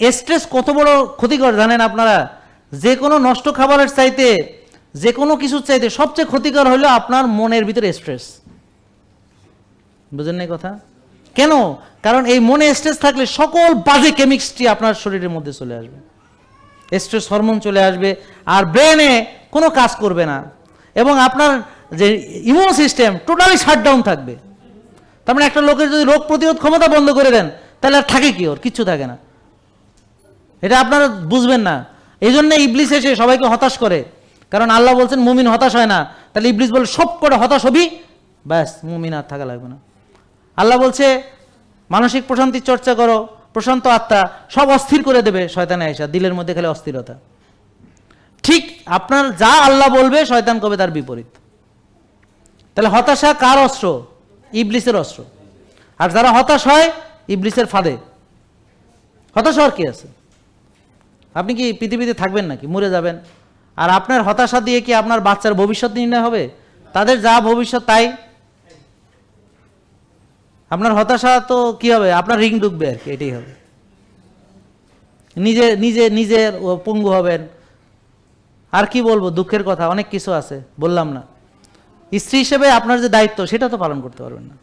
তা স্ট্রেস কত বড় ক্ষতিকর জানেন আপনারা? যে কোনো নষ্ট খাবারের চাইতে, যে কোনো কিছুর চাইতে সবচেয়ে ক্ষতিকর হলো আপনার মনের ভিতরে স্ট্রেস বুঝেন কথা? কেন? কারণ এই মনে স্ট্রেস থাকলে সকল বাজে কেমিক্সটি আপনার শরীরের মধ্যে চলে আসবে। স্ট্রেস হরমোন চলে আসবে, আর ব্রেনে কোনো কাজ করবে না। এবং আপনার যে ইমিউন সিস্টেম টোটালি শাটডাউন থাকবে। তার মানে একটা লোকের যদি রোগ প্রতিরোধ ক্ষমতা বন্ধ করে দেন, তাহলে আর থাকে কি ওর? কিচ্ছু থাকে না। এটা আপনারা বুঝবেন না। এই জন্য ইবলিস এসে সবাইকে হতাশ করে। কারণ আল্লাহ বলছেন, মুমিন হতাশ হয় না। তাহলে ইবলিস বলে, সব করে হতাশ হবি? ব্যাস, মুমিন আর থাকা লাগবে না। আল্লাহ বলছে, মানসিক প্রশান্তির চর্চা করো, প্রশান্ত আত্মা, সব অস্থির করে দেবে শয়তানে আয়সা দিলের মধ্যে খালি অস্থিরতা। ঠিক আপনার যা আল্লাহ বলবে, শয়তান কবে তার বিপরীত। তাহলে হতাশা কার অস্ত্র? ইবলিসের অস্ত্র। আর যারা হতাশ হয়, ইবলিসের ফাঁদে। হতাশ হওয়ার কি আছে? আপনি কি পৃথিবীতে থাকবেন নাকি? মরে যাবেন। আর আপনার হতাশা দিয়ে কি আপনার বাচ্চার ভবিষ্যৎ নির্ণয় হবে? তাদের যা ভবিষ্যৎ তাই। আপনার হতাশা তো কি হবে? আপনার রিং ডুববে আর কি, এটাই হবে। নিজে নিজে, নিজের পঙ্গু হবেন। আর কি বলব, দুঃখের কথা, অনেক কিছু আছে, বললাম না। স্ত্রী হিসেবে আপনার যে দায়িত্ব, সেটা তো পালন করতে পারবেন না।